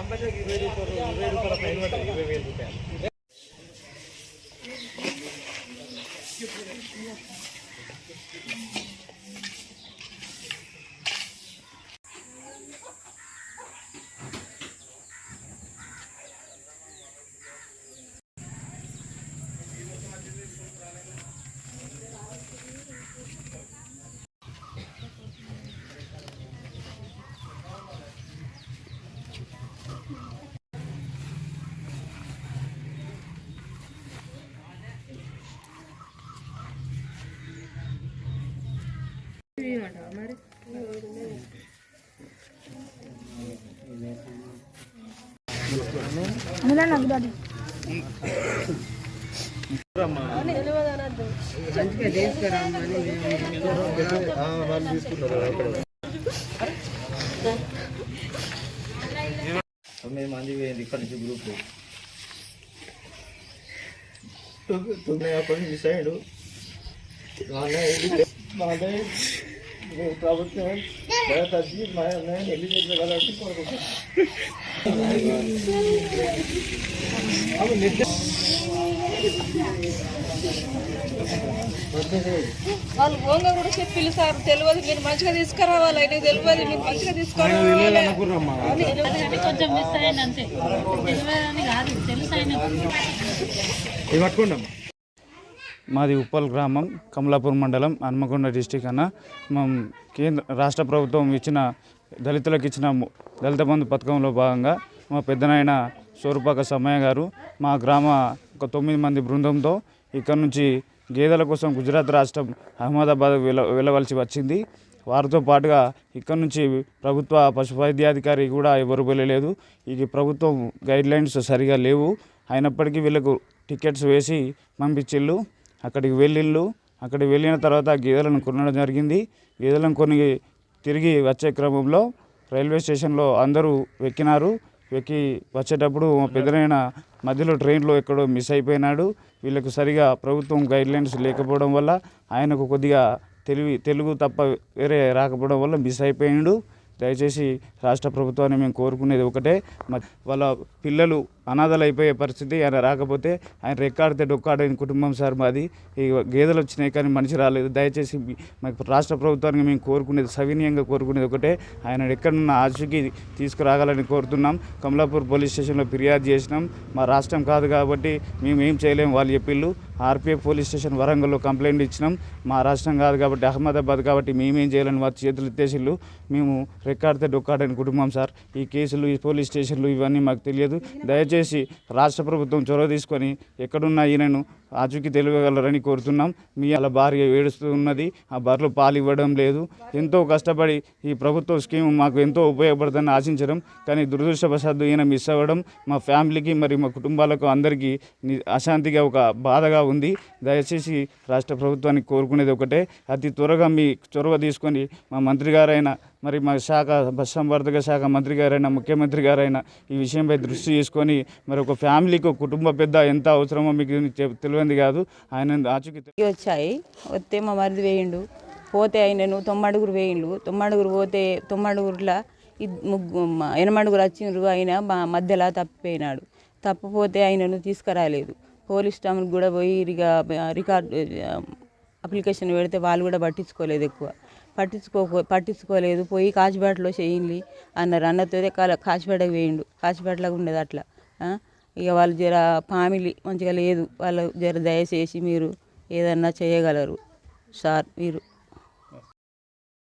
Compulsory ఇరవై రూపాయలు ఇరవై రూపాయల ఫైన్ ఇరవై వేల రూపాయలు. వాళ్ళు తీసుకున్నారు అక్కడ తొమ్మిది మంది పోయింది ఇక్కడ నుంచి గ్రూప్ తొమ్మిది అప్పటి మిస్ అయ్యాడు మా అన్నయ్య మా అన్నయ్య నేను ప్రభుత్వం భయ తగ్గి మా వెళ్ళి ఓంగా కూడా చెప్పిల్లు సార్ తెలియదు. మీరు మంచిగా తీసుకురావాలి ఆయనకు తెలియదు. మీరు మంచిగా తీసుకురావాలి. అది కొంచెం మిస్ అయ్యాను అంతే. తెలియదని కాదు తెలుసు ఆయన పట్టుకోండి అమ్మా మాది ఉప్పల్ గ్రామం కమలాపూర్ మండలం హన్మకొండ డిస్టిక్ అన్న. మా కేంద్ర రాష్ట్ర ప్రభుత్వం ఇచ్చిన దళితులకు ఇచ్చిన దళిత బంధు పథకంలో భాగంగా మా పెద్దనాయన సోరుపాక సమ్మయ్య గారు మా గ్రామ ఒక తొమ్మిది మంది బృందంతో ఇక్కడ నుంచి గేదెల కోసం గుజరాత్ రాష్ట్రం అహ్మదాబాద్ వెళ్ళ వెళ్ళవలసి వచ్చింది. వారితో పాటుగా ఇక్కడ నుంచి ప్రభుత్వ పశు వైద్యాధికారి కూడా ఎవరు వెళ్ళలేదు. ఇది ప్రభుత్వం గైడ్లైన్స్ సరిగా లేవు. అయినప్పటికీ వీళ్ళకు టికెట్స్ వేసి పంపించిళ్ళు. అక్కడికి వెళ్ళిళ్ళు. అక్కడికి వెళ్ళిన తర్వాత గేదెలను కొనడం జరిగింది. గేదెలను కొని తిరిగి వచ్చే క్రమంలో రైల్వే స్టేషన్లో అందరూ ఎక్కినారు ఎక్కి వచ్చేటప్పుడు మా పెద్దనైన మధ్యలో ట్రైన్లో ఎక్కడో మిస్ అయిపోయినాడు. వీళ్ళకు సరిగా ప్రభుత్వం గైడ్లైన్స్ లేకపోవడం వల్ల ఆయనకు కొద్దిగా తెలివి తెలుగు తప్ప వేరే రాకపోవడం వల్ల మిస్ అయిపోయాడు. దయచేసి రాష్ట్ర ప్రభుత్వాన్ని మేము కోరుకునేది ఒకటే. మ- వాళ్ళ పిల్లలు అనాథలు అయిపోయే పరిస్థితి ఆయన రాకపోతే ఆయన రెక్కాడితే డొక్కాడని కుటుంబం సార్ మాది. ఈ గేదెలు వచ్చినాయి కానీ మనిషి రాలేదు. దయచేసి మాకు రాష్ట్ర ప్రభుత్వానికి మేము కోరుకునేది సవినీయంగా కోరుకునేది ఒకటే. ఆయన ఎక్కడున్న ఆశకి తీసుకురాగాలని కోరుతున్నాం. కమలాపూర్ పోలీస్ స్టేషన్లో ఫిర్యాదు చేసినాం. మా రాష్ట్రం కాదు కాబట్టి మేము ఏం చేయలేము వాళ్ళు చెప్పిళ్ళు. ఆర్పీఎఫ్ పోలీస్ స్టేషన్ వరంగల్లో కంప్లైంట్ ఇచ్చినాం. మా రాష్ట్రం కాదు కాబట్టి అహ్మదాబాద్ కాబట్టి మేమేం చేయాలని వారి చేతులు ఎత్తేసిళ్ళు. మేము రెక్కాడితే డొక్కాడని కుటుంబం సార్. ఈ కేసులు ఈ పోలీస్ స్టేషన్లు ఇవన్నీ మాకు తెలియదు. దయచేసి రాష్ట్ర ప్రభుత్వం చొరవ తీసుకొని ఎక్కడున్న ఈయనను ఆచూకీ తెలియగలరని కోరుతున్నాం. మీ అలా భార్య ఏడుస్తూ ఉన్నది. ఆ బర్రెలు పాలు ఇవ్వడం లేదు. ఎంతో కష్టపడి ఈ ప్రభుత్వ స్కీమ్ మాకు ఎంతో ఉపయోగపడుతుందని ఆశించడం. కానీ దురదృష్టవశాత్తు ఈయన మిస్ అవ్వడం మా ఫ్యామిలీకి మరి మా కుటుంబాలకు అందరికీ అశాంతిగా ఒక బాధగా ఉంది. దయచేసి రాష్ట్ర ప్రభుత్వానికి కోరుకునేది ఒకటే. అతి త్వరగా మీ చొరవ తీసుకొని మా మంత్రి గారైన మరి మా శాఖ పశుసంవర్ధక శాఖ మంత్రి గారైన ముఖ్యమంత్రి గారైన ఈ విషయంపై దృష్టి చేసుకొని మరి ఒక ఫ్యామిలీకి ఒక కుటుంబ పెద్ద ఎంత అవసరమో మీకు తెలియంది కాదు. ఆయన ఆచూకీ వచ్చాయి. వస్తే మా మరిది వేయిండు. పోతే ఆయనను తొమ్మడుగురు వేయిండు తొమ్మడుగురు పోతే తొమ్మడుగురులా ముగ్గు ఎనమడుగురు వచ్చిండ్రు. ఆయన మా మధ్యలో తప్పిపోయినాడు. తప్పిపోతే ఆయనను తీసుకురాలేదు. పోలీస్ స్టాఫ్కి కూడా పోయి ఇక రికార్డ్ అప్లికేషన్ పెడితే వాళ్ళు కూడా పట్టించుకోలేదు ఎక్కువ. పట్టించుకో పట్టించుకోలేదు. పోయి కాచిపేటలో చేయండి అన్నారు. అన్నతో కాల కాచిపేటకు వేయండు కాచిపేటలో ఉండేది అట్లా. ఇక వాళ్ళు జర ఫ్యామిలీ మంచిగా లేదు. వాళ్ళు జర దయచేసి మీరు ఏదన్నా చేయగలరు సార్ మీరు.